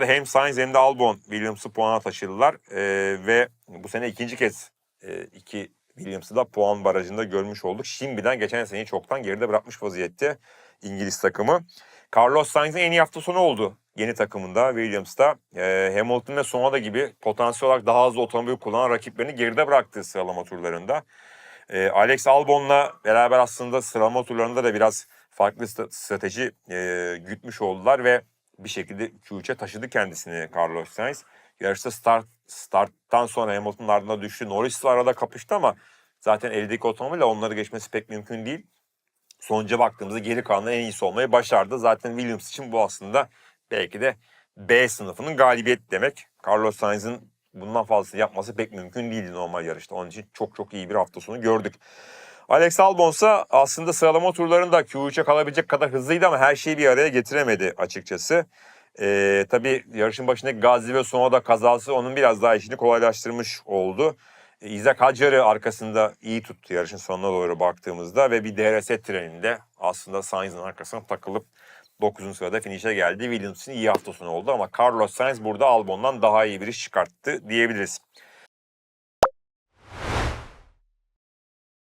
Hem Sainz hem de Albon Williams'ı puana taşıdılar. Ee, ve bu sene ikinci kez e, iki Williams'ı da puan barajında görmüş olduk. Şimdiden geçen seneyi çoktan geride bırakmış vaziyette İngiliz takımı. Carlos Sainz'in en iyi hafta sonu oldu yeni takımında Williams'ta. Ee, Hamilton ve Sonoda gibi potansiyel olarak daha hızlı otomobil kullanan rakiplerini geride bıraktığı sıralama turlarında. Ee, Alex Albon'la beraber aslında sıralama turlarında da biraz farklı st- strateji e, gütmüş oldular ve bir şekilde Q3'e taşıdı kendisini Carlos Sainz. Yarışta start starttan sonra Hamilton'ın ardına düştü. Norris'le arada kapıştı ama zaten eldeki otomobille onları geçmesi pek mümkün değil. Sonuca baktığımızda geri kalanı en iyisi olmayı başardı. Zaten Williams için bu aslında belki de B sınıfının galibiyet demek. Carlos Sainz'in bundan fazlasını yapması pek mümkün değildi normal yarışta. Onun için çok çok iyi bir hafta sonu gördük. Alex Albon ise aslında sıralama turlarında Q3'e kalabilecek kadar hızlıydı ama her şeyi bir araya getiremedi açıkçası. Ee, tabii yarışın başındaki Gazi ve Sonoda kazası onun biraz daha işini kolaylaştırmış oldu. Ee, Isaac Hadjar'ı arkasında iyi tuttu yarışın sonuna doğru baktığımızda ve bir DRS treninde aslında Sainz'ın arkasına takılıp 9. sırada finish'e geldi. Williams'ın iyi hafta sonu oldu ama Carlos Sainz burada Albon'dan daha iyi bir iş çıkarttı diyebiliriz.